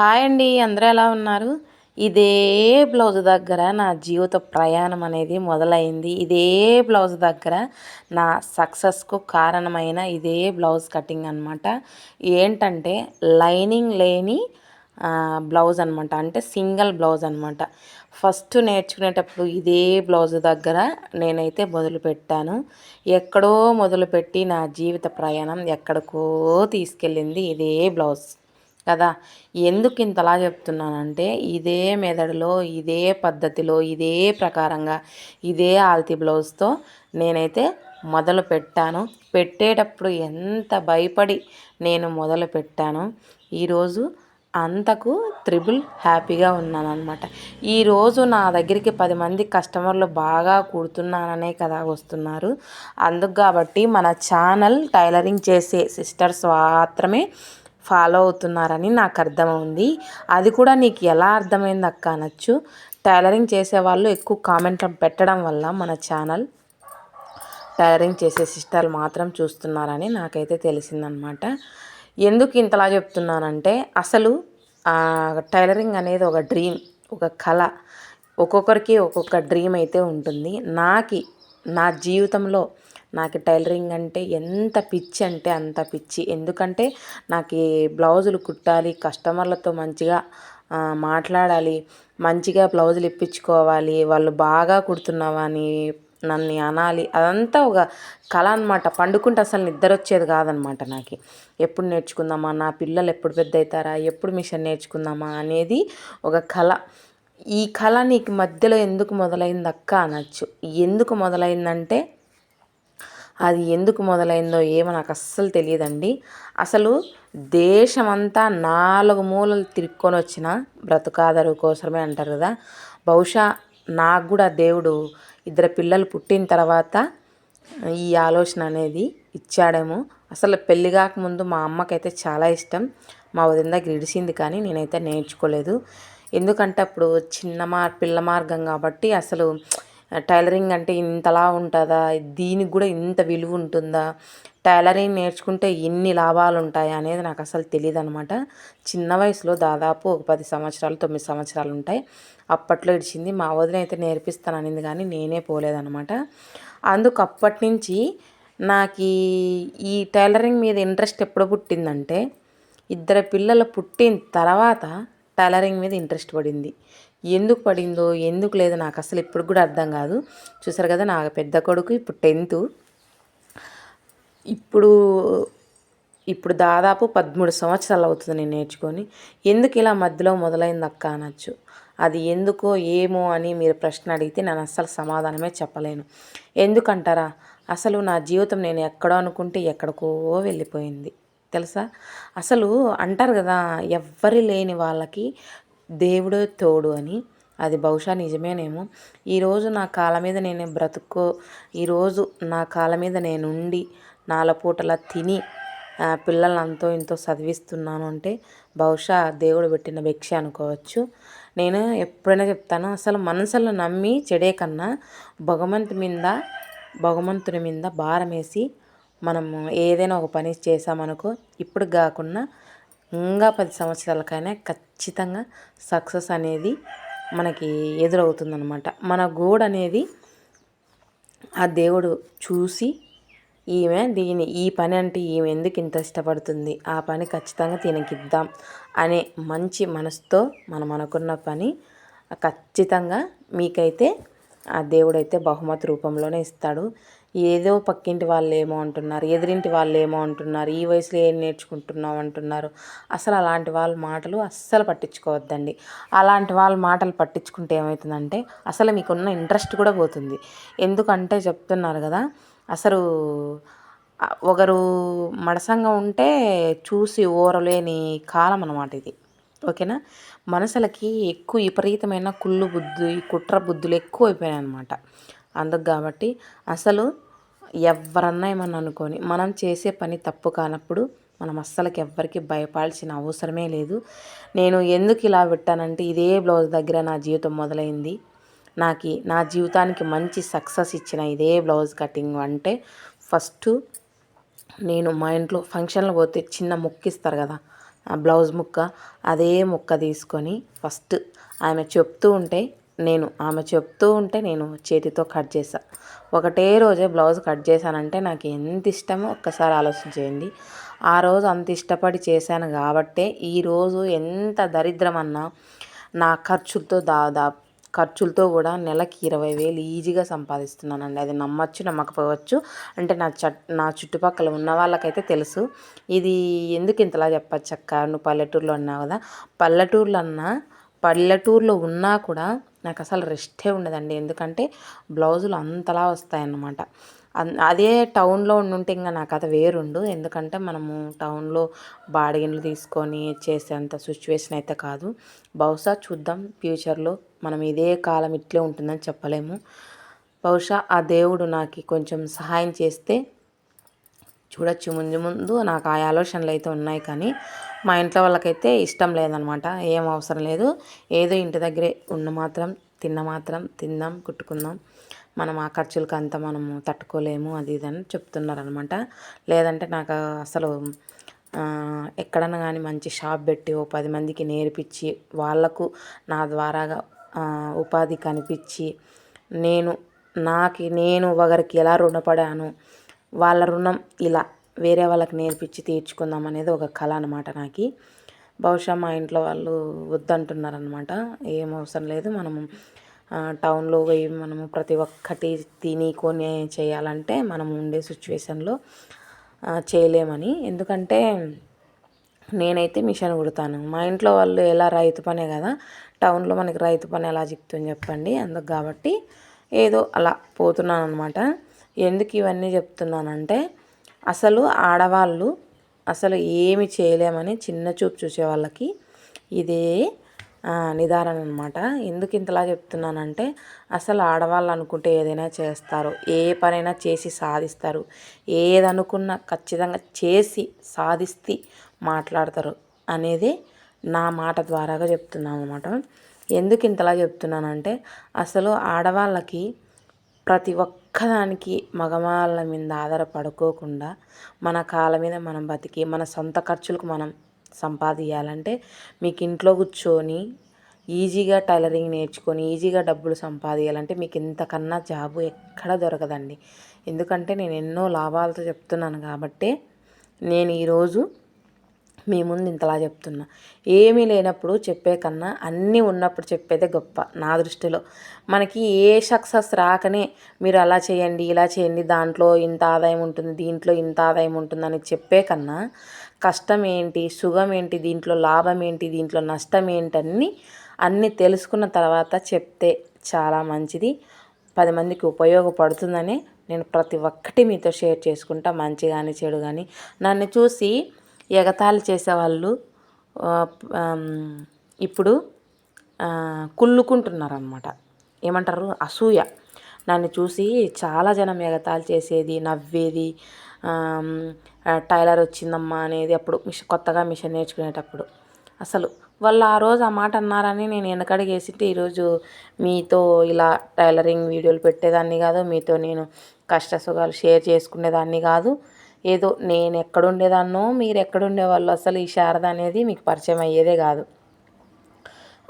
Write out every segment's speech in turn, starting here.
Hi అండి అందరూ ఎలా ఉన్నారు? ఇదే బ్లౌజ్ దగ్గర నా జీవిత ప్రయాణం అనేది మొదలైంది. ఇదే బ్లౌజ్ దగ్గర నా సక్సెస్కు కారణమైన ఇదే బ్లౌజ్ కటింగ్ అనమాట ఏంటంటే లైనింగ్ లేని బ్లౌజ్ అనమాట అంటే సింగిల్ బ్లౌజ్ అనమాట ఫస్ట్ నేర్చుకునేటప్పుడు ఇదే బ్లౌజ్ దగ్గర నేనైతే మొదలుపెట్టాను. ఎక్కడో మొదలుపెట్టి నా జీవిత ప్రయాణం ఎక్కడికో తీసుకెళ్ళింది ఇదే బ్లౌజ్. కదా? ఎందుకు ఇంతలా చెప్తున్నానంటే ఇదే మెదడులో ఇదే పద్ధతిలో ఇదే ప్రకారంగా ఇదే ఆల్తి బ్లౌజ్తో నేనైతే మొదలు పెట్టాను. పెట్టేటప్పుడు ఎంత భయపడి నేను మొదలు పెట్టాను ఈరోజు అంతకు త్రిబుల్ హ్యాపీగా ఉన్నాను అనమాట ఈరోజు నా దగ్గరికి పది మంది కస్టమర్లు బాగా కుడుతున్నాననే కదా వస్తున్నారు. అందుకు కాబట్టి మన ఛానల్ టైలరింగ్ చేసే సిస్టర్స్ మాత్రమే ఫాలో అవుతున్నారని నాకు అర్థమైంది అది కూడా నీకు ఎలా అర్థమైంది అక్క అనొచ్చు. టైలరింగ్ చేసేవాళ్ళు ఎక్కువ కామెంట్ పెట్టడం వల్ల మన ఛానల్ టైలరింగ్ చేసే సిస్టర్లు మాత్రం చూస్తున్నారని నాకైతే తెలిసిందనమాట. ఎందుకు ఇంతలా చెప్తున్నానంటే అసలు టైలరింగ్ అనేది ఒక డ్రీమ్ ఒక కళ. ఒక్కొక్కరికి ఒక్కొక్క డ్రీమ్ అయితే ఉంటుంది. నాకి నా జీవితంలో నాకు టైలరింగ్ అంటే ఎంత పిచ్చి అంటే అంత పిచ్చి. ఎందుకంటే నాకు బ్లౌజులు కుట్టాలి కస్టమర్లతో మంచిగా మాట్లాడాలి మంచిగా బ్లౌజులు ఇప్పించుకోవాలి వాళ్ళు బాగా కుడుతున్నావా అని నన్ను అనాలి. అదంతా ఒక కళ అనమాట పండుకుంటే అసలు నిద్ర వచ్చేది కాదనమాట నాకు. ఎప్పుడు నేర్చుకుందామా? నా పిల్లలు ఎప్పుడు పెద్ద అవుతారా ఎప్పుడు మిషన్ నేర్చుకుందామా? అనేది ఒక కళ. ఈ కళ నీకు మధ్యలో ఎందుకు మొదలైంది అక్క అనొచ్చు. ఎందుకు మొదలైందంటే అది ఎందుకు మొదలైందో ఏమో నాకు అస్సలు తెలియదండి. అసలు దేశమంతా నాలుగు మూలలు తిరుక్కొని వచ్చిన బ్రతుకాదరు కోసమే అంటారు కదా. బహుశా నాకు కూడా దేవుడు ఇద్దరు పిల్లలు పుట్టిన తర్వాత ఈ ఆలోచన అనేది ఇచ్చాడేమో. అసలు పెళ్ళి కాకముందు మా అమ్మకైతే చాలా ఇష్టం. మా వదిన దగ్గర ఇడిసింది కానీ నేనైతే నేర్చుకోలేదు. ఎందుకంటే అప్పుడు చిన్న మార్ పిల్ల మార్గం కాబట్టి అసలు టైలరింగ్ అంటే ఇంతలా ఉంటుందా? దీనికి కూడా ఇంత విలువ ఉంటుందా? టైలరింగ్ నేర్చుకుంటే ఎన్ని లాభాలు ఉంటాయి అనేది నాకు అసలు తెలియదు అనమాట చిన్న వయసులో దాదాపు ఒక పది సంవత్సరాలు తొమ్మిది సంవత్సరాలు ఉంటాయి. అప్పట్లో ఇడిచింది మా వదిన అయితే నేర్పిస్తాను అనింది కానీ నేనే పోలేదనమాట అందుకు అప్పటి నుంచి నాకు ఈ టైలరింగ్ మీద ఇంట్రెస్ట్ ఎప్పుడు పుట్టిందంటే ఇద్దరు పిల్లలు పుట్టిన తర్వాత టైలరింగ్ మీద ఇంట్రెస్ట్ పడింది. ఎందుకు పడిందో ఎందుకు లేదో నాకు అసలు ఇప్పుడు కూడా అర్థం కాదు. చూసారు కదా నా పెద్ద కొడుకు ఇప్పుడు టెన్త్. ఇప్పుడు ఇప్పుడు దాదాపు పదమూడు సంవత్సరాలు అవుతుంది నేను నేర్చుకొని. ఎందుకు ఇలా మధ్యలో మొదలైంది అక్క అనొచ్చు. అది ఎందుకో ఏమో అని మీరు ప్రశ్న అడిగితే నేను అస్సలు సమాధానమే చెప్పలేను. ఎందుకంటారా? అసలు నా జీవితం నేను ఎక్కడో అనుకుంటే ఎక్కడికో వెళ్ళిపోయింది. తెలుసా? అసలు అంటారు కదా ఎవ్వరి లేని వాళ్ళకి దేవుడే తోడు అని. అది బహుశా నిజమేనేమో. ఈరోజు నా కాళ్ళ మీద నేను బ్రతుక్కో ఈరోజు నా కాళ్ళ మీద నేనుండి నాలుగు పూటలా తిని పిల్లల్ని అంతో ఇంతో చదివిస్తున్నాను అంటే బహుశా దేవుడు పెట్టిన భిక్ష అనుకోవచ్చు. నేను ఎప్పుడైనా చెప్తాను అసలు మనసులో నమ్మి చెడే కన్నా భగవంతు మీద భగవంతుని మీద భారం వేసి మనము ఏదైనా ఒక పని చేసామనుకో ఇప్పుడు కాకుండా ఇంకా పది సంవత్సరాలకైనా ఖచ్చితంగా సక్సెస్ అనేది మనకి ఎదురవుతుందనమాట మన గోడ్ అనేది ఆ దేవుడు చూసి ఈమె దీని ఈ పని అంటే ఈమె ఎందుకు ఇంత ఇష్టపడుతుంది? ఆ పని ఖచ్చితంగా తినకిద్దాం అనే మంచి మనసుతో మనం అనుకున్న పని ఖచ్చితంగా మీకైతే ఆ దేవుడైతే బహుమతి రూపంలోనే ఇస్తాడు. ఏదో పక్కింటి వాళ్ళు ఏమో అంటున్నారు ఎదిరింటి వాళ్ళు ఏమో అంటున్నారు ఈ వయసులో ఏం నేర్చుకుంటున్నావు అంటున్నారు. అసలు అలాంటి వాళ్ళ మాటలు అస్సలు పట్టించుకోవద్దండి. అలాంటి వాళ్ళ మాటలు పట్టించుకుంటే ఏమవుతుందంటే అసలు మీకున్న ఇంట్రెస్ట్ కూడా పోతుంది. ఎందుకంటే చెప్తున్నారు కదా అసలు ఒకరు మడసంగా ఉంటే చూసి ఓరలేని కాలం అనమాట ఇది. ఓకేనా? మనసులకి ఎక్కువ విపరీతమైన కుళ్ళు బుద్ధి కుట్ర బుద్ధులు ఎక్కువ అయిపోయాయి అనమాట అందుకు కాబట్టి అసలు ఎవరన్నా ఏమన్నా అనుకొని మనం చేసే పని తప్పు కానప్పుడు మనం అస్సలకి ఎవ్వరికి భయపడాల్సిన అవసరమే లేదు. నేను ఎందుకు ఇలా పెట్టానంటే ఇదే బ్లౌజ్ దగ్గర నా జీవితం మొదలైంది. నాకు నా జీవితానికి మంచి సక్సెస్ ఇచ్చిన ఇదే బ్లౌజ్ కటింగ్ అంటే ఫస్ట్ నేను మా ఇంట్లో ఫంక్షన్లు పోతే చిన్న ముక్కిస్తారు కదా ఆ బ్లౌజ్ ముక్క అదే ముక్క తీసుకొని ఫస్ట్ ఆమె చెప్తూ ఉంటే నేను ఆమె చెప్తూ ఉంటే నేను చేతితో కట్ చేసా ఒకటే రోజే బ్లౌజ్ కట్ చేశానంటే నాకు ఎంత ఇష్టమో ఒక్కసారి ఆలోచించేయండి. ఆ రోజు అంత ఇష్టపడి చేశాను కాబట్టే ఈరోజు ఎంత దరిద్రమన్నా నా ఖర్చులతో దాదాపు ఖర్చులతో కూడా నెలకి ఇరవై వేలు ఈజీగా సంపాదిస్తున్నానండి. అది నమ్మచ్చు నమ్మకపోవచ్చు. అంటే నా చట్ నా చుట్టుపక్కల ఉన్న వాళ్ళకైతే తెలుసు. ఇది ఎందుకు ఇంతలా చెప్పచ్చు అక్క? నువ్వు పల్లెటూరులో ఉన్నావు కదా. పల్లెటూరులో అన్నా పల్లెటూరులో ఉన్నా కూడా నాకు అసలు రెస్టే ఉండదండి. ఎందుకంటే బ్లౌజులు అంతలా వస్తాయన్నమాట. అదే టౌన్లో ఉండుంటే ఇంకా నాకు అది వేరుండు. ఎందుకంటే మనము టౌన్లో బాడిగిన్లు తీసుకొని చేసేంత సిచ్యువేషన్ అయితే కాదు. బహుశా చూద్దాం ఫ్యూచర్లో మనం ఇదే కాలం ఇట్లే ఉంటుందని చెప్పలేము. బహుశా ఆ దేవుడు నాకు కొంచెం సహాయం చేస్తే చూడొచ్చు. ముందు ముందు నాకు ఆ ఆలోచనలు అయితే ఉన్నాయి కానీ మా ఇంట్లో వాళ్ళకైతే ఇష్టం లేదనమాట. ఏం అవసరం లేదు. ఏదో ఇంటి దగ్గరే ఉన్న మాత్రం తిన్న మాత్రం తిందాం కుట్టుకుందాం. మనం ఆ ఖర్చులకు అంత మనము తట్టుకోలేము అది ఇది అని చెప్తున్నారనమాట. లేదంటే నాకు అసలు ఎక్కడన్నా కానీ మంచి షాప్ పెట్టి ఓ పది మందికి నేర్పించి వాళ్ళకు నా ద్వారాగా ఉపాధి కనిపించి నేను నాకు నేను ఒకరికి ఎలా రుణపడాను వాళ్ళ రుణం ఇలా వేరే వాళ్ళకి నేర్పించి తీర్చుకుందాం అనేది ఒక కళ అనమాట నాకు. బహుశా మా ఇంట్లో వాళ్ళు వద్దంటున్నారనమాట ఏం అవసరం లేదు మనము టౌన్లో పోయి మనము ప్రతి ఒక్కటి తిని కొని చేయాలంటే మనం ఉండే సిచ్యువేషన్లో చేయలేమని. ఎందుకంటే నేనైతే మిషన్ కుడతాను. మా ఇంట్లో వాళ్ళు ఎలా రైతు పనే కదా టౌన్లో మనకి రైతు పని ఎలా చిక్తుంది చెప్పండి. అందుకు కాబట్టి ఏదో అలా పోతున్నాను అనమాట ఎందుకు ఇవన్నీ చెప్తున్నానంటే అసలు ఆడవాళ్ళు అసలు ఏమి చేయలేమని చిన్న చూపు చూసే వాళ్ళకి ఇదే నిదానం అనమాట ఎందుకు ఇంతలా చెప్తున్నానంటే అసలు ఆడవాళ్ళు అనుకుంటే ఏదైనా చేస్తారు ఏ పనైనా చేసి సాధిస్తారు ఏదనుకున్నా ఖచ్చితంగా చేసి సాధిస్తే మాట్లాడతారు అనేది నా మాట ద్వారాగా చెప్తున్నాను అనమాట ఎందుకు ఇంతలా చెప్తున్నానంటే అసలు ఆడవాళ్ళకి ప్రతి ఒక్క ఒక్కదానికి మగవాళ్ళ మీద ఆధారపడుకోకుండా మన కాళ్ళ మీద మనం బతికి మన సొంత ఖర్చులకు మనం సంపాదించాలంటే మీకు ఇంట్లో కూర్చొని ఈజీగా టైలరింగ్ నేర్చుకొని ఈజీగా డబ్బులు సంపాదించాలంటే మీకు ఇంతకన్నా జాబు ఎక్కడ దొరకదండి. ఎందుకంటే నేను ఎన్నో లాభాలతో చెప్తున్నాను కాబట్టే నేను ఈరోజు మీ ముందు ఇంతలా చెప్తున్నా. ఏమీ లేనప్పుడు చెప్పే కన్నా అన్నీ ఉన్నప్పుడు చెప్పేదే గొప్ప నా దృష్టిలో. మనకి ఏ సక్సెస్ రాకనే మీరు అలా చేయండి ఇలా చేయండి దాంట్లో ఇంత ఆదాయం ఉంటుంది దీంట్లో ఇంత ఆదాయం ఉంటుందని చెప్పే కన్నా కష్టం ఏంటి సుఖం ఏంటి దీంట్లో లాభం ఏంటి దీంట్లో నష్టం ఏంటని అన్నీ తెలుసుకున్న తర్వాత చెప్తే చాలా మంచిది. పది మందికి ఉపయోగపడుతుందని నేను ప్రతి ఒక్కటి మీతో షేర్ చేసుకుంటా. మంచి కానీ చెడు కానీ నన్ను చూసి ఎగతాళి చేసేవాళ్ళు ఇప్పుడు కుళ్ళుకుంటున్నారనమాట ఏమంటారు? అసూయ. నన్ను చూసి చాలా జనం ఎగతాళి చేసేది నవ్వేది టైలర్ వచ్చిందమ్మా అనేది అప్పుడు మిషన్ కొత్తగా మిషన్ నేర్చుకునేటప్పుడు. అసలు వాళ్ళు ఆ రోజు ఆ మాట అన్నారని నేను వెనకడిగేసింటే ఈరోజు మీతో ఇలా టైలరింగ్ వీడియోలు పెట్టేదాన్ని కాదు మీతో నేను కష్ట సుఖాలు షేర్ చేసుకునేదాన్ని కాదు. ఏదో నేను ఎక్కడుండేదాన్నో మీరు ఎక్కడుండేవాళ్ళు అసలు ఈ శారద అనేది మీకు పరిచయం అయ్యేదే కాదు.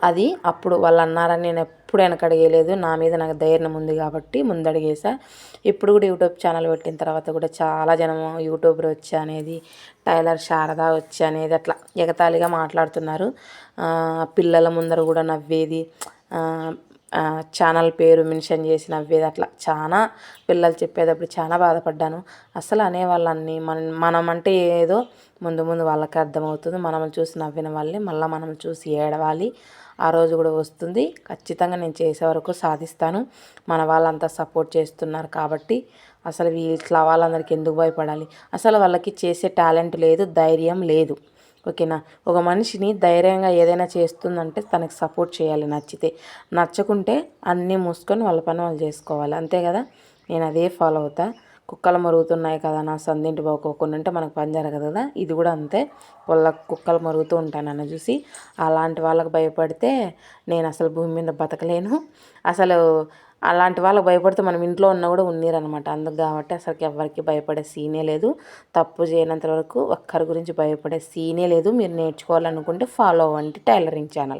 అది అప్పుడు వాళ్ళు అన్నారని నేను ఎప్పుడు వెనకడిగేయలేదు నా మీద నాకు ధైర్యం ఉంది కాబట్టి ముందడిగేసా. ఇప్పుడు కూడా యూట్యూబ్ ఛానల్ పెట్టిన తర్వాత కూడా చాలా జనం యూట్యూబర్ వచ్చి అనేది టైలర్ శారద వచ్చి అనేది అట్లా ఎగతాళిగా మాట్లాడుతున్నారు. పిల్లల ముందర కూడా నవ్వేది. ఛానల్ పేరు మెన్షన్ చేసి నవ్వేది అట్లా. చాలా పిల్లలు చెప్పేటప్పుడు చాలా బాధపడ్డాను. అసలు అనేవాళ్ళన్ని మన మనం అంటే ఏదో ముందు ముందు వాళ్ళకి అర్థమవుతుంది. మనం చూసి నవ్విన వాళ్ళే మళ్ళీ మనం చూసి ఏడవాలి. ఆ రోజు కూడా వస్తుంది. ఖచ్చితంగా నేను చేసే వరకు సాధిస్తాను. మన వాళ్ళంతా సపోర్ట్ చేస్తున్నారు కాబట్టి అసలు ఇట్లా వాళ్ళందరికీ ఎందుకు భయపడాలి? అసలు వాళ్ళకి చేసే టాలెంట్ లేదు ధైర్యం లేదు. ఓకేనా? ఒక మనిషిని ధైర్యంగా ఏదైనా చేస్తుందంటే తనకి సపోర్ట్ చేయాలి నచ్చితే. నచ్చకుంటే అన్నీ మూసుకొని వాళ్ళ పని వాళ్ళు చేసుకోవాలి. అంతే కదా? నేను అదే ఫాలో అవుతా. కుక్కలు మరుగుతున్నాయి కదా నా సందింటి పోకోకుండా ఉంటే మనకు పని జరగదు కదా? ఇది కూడా అంతే. వాళ్ళ కుక్కలు మరుగుతూ ఉంటానని చూసి. అలాంటి వాళ్ళకి భయపడితే నేను అసలు భూమి మీద బతకలేను. అసలు అలాంటి వాళ్ళకి భయపడితే మనం ఇంట్లో ఉన్న కూడా ఉన్నారనమాట అందుకు కాబట్టి అసలు ఎవరికి భయపడే సీనే లేదు. తప్పు చేయనంత వరకు ఒక్కరి గురించి భయపడే సీనే లేదు. మీరు నేర్చుకోవాలనుకుంటే ఫాలో అవ్వండి టైలరింగ్ ఛానల్.